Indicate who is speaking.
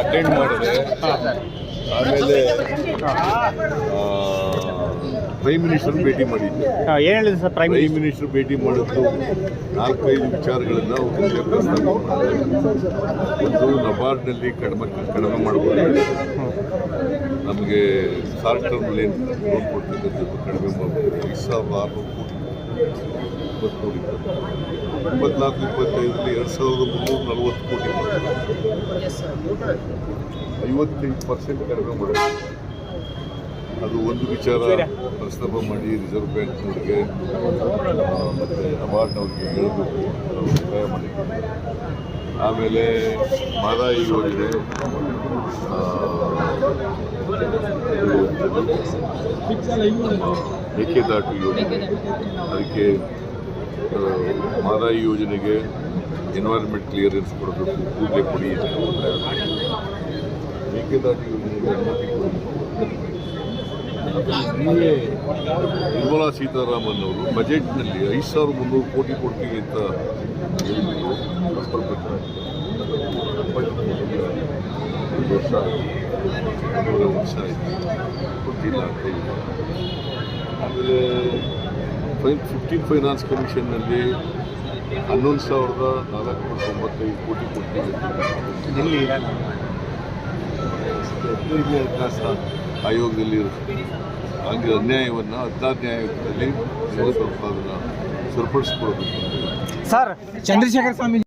Speaker 1: Attend ಮಾಡಿದೆ ಆಮೇಲೆ prime minister ಭೇಟಿ ಮಾಡಿದ್ದೆ.
Speaker 2: ಏನು ಹೇಳಿದ್ರು ಸರ್ ಪ್ರೈಮ್
Speaker 1: ಪ್ರೈಮ್ ಮಿನಿಸ್ಟರ್ ಭೇಟಿ ಮಾಡಿದ್ದು ನಾಲ್ಕೈದು ವಿಚಾರಗಳನ್ನು ಪ್ರಸ್ತಾಪ ಮಾಡಿದೆ. ಒಂದು ನಬಾರ್ಡ್ನಲ್ಲಿ ಕಡಿಮೆ ಕಡಿಮೆ ಮಾಡಬಹುದು ನಮಗೆ ಶಾರ್ಟ್ ಟರ್ಮ್ ಲೋನ್ ಕೊಡ್ತಕ್ಕಂಥದ್ದು ಕಡಿಮೆ ಮಾಡಬಹುದು ಐದು ಸಾವಿರದ ಆರುನೂರು ಕೋಟಿ ಇಪ್ಪತ್ತ್ಮೂರು ಕೋಟಿ ಇಪ್ಪತ್ನಾಲ್ಕು ಇಪ್ಪತ್ತೈದರಲ್ಲಿ ಎರಡು ಸಾವಿರದ ಮುನ್ನೂರ ನಲವತ್ತು ಕೋಟಿ ಐವತ್ತೈದು ಪರ್ಸೆಂಟ್ ಕಡಿಮೆ ಮಾಡಿದೆ. ಅದು ಒಂದು ವಿಚಾರ ಪ್ರಸ್ತಾಪ ಮಾಡಿ ರಿಸರ್ವ್ ಬ್ಯಾಂಕ್ನವ್ರಿಗೆ ಮತ್ತು ನಬಾರ್ಡ್ನವ್ರಿಗೆ ಹೇಳಬೇಕು ಸಹಾಯ ಮಾಡಿದ್ದಾರೆ. ಆಮೇಲೆ ಮಾದಾಯಿ ಯೋಜನೆ ಆ, ಮೇಕೆದಾಟು ಯೋಜನೆ. ಅದಕ್ಕೆ ಮಾದಾಯಿ ಯೋಜನೆಗೆ ಎನ್ವೈರ್ಮೆಂಟ್ ಕ್ಲಿಯರೆನ್ಸ್ ಕೊಡಬೇಕು, ಪೂಜೆ ಕೊಡಿ. ಮೇಕೆದಾಟು ಯೋಜನೆಗೆ ಅನುಮತಿ ನಿರ್ಮಲಾ ಸೀತಾರಾಮನ್ ಅವರು ಬಜೆಟ್ನಲ್ಲಿ ಐದು ಸಾವಿರದ ಮುನ್ನೂರು ಕೋಟಿ ಕೊಡ್ತೀವಿ ಅಂತ ಹೇಳಿದ್ರು. ಒಂದು ವರ್ಷ ಒಂದೂವರೆ ವರ್ಷ ಆಯಿತು. ಕೊಟ್ಟಿಲ್ಲ ಅಂತ ಆಮೇಲೆ ಫೈ ಫಿಫ್ಟೀನ್ ಫೈನಾನ್ಸ್ ಕಮಿಷನ್ನಲ್ಲಿ ಹನ್ನೊಂದು ಸಾವಿರದ ನಾಲ್ಕುನೂರ ತೊಂಬತ್ತೈದು ಕೋಟಿ
Speaker 2: ಕೊಟ್ಟಿದೆ.
Speaker 1: ಹದಿನೈದನೇ ಹಣಕಾಸ ಆಯೋಗದಲ್ಲಿ ಹಂಗೆ ಅನ್ಯಾಯವನ್ನು ಹದಿನಾರನೇ ಆಯೋಗದಲ್ಲಿ ಅದನ್ನು ಸರಿಪಡಿಸ್ಕೊಳ್ಬೇಕು
Speaker 2: ಸರ್ ಚಂದ್ರಶೇಖರ್ ಸ್ವಾಮಿ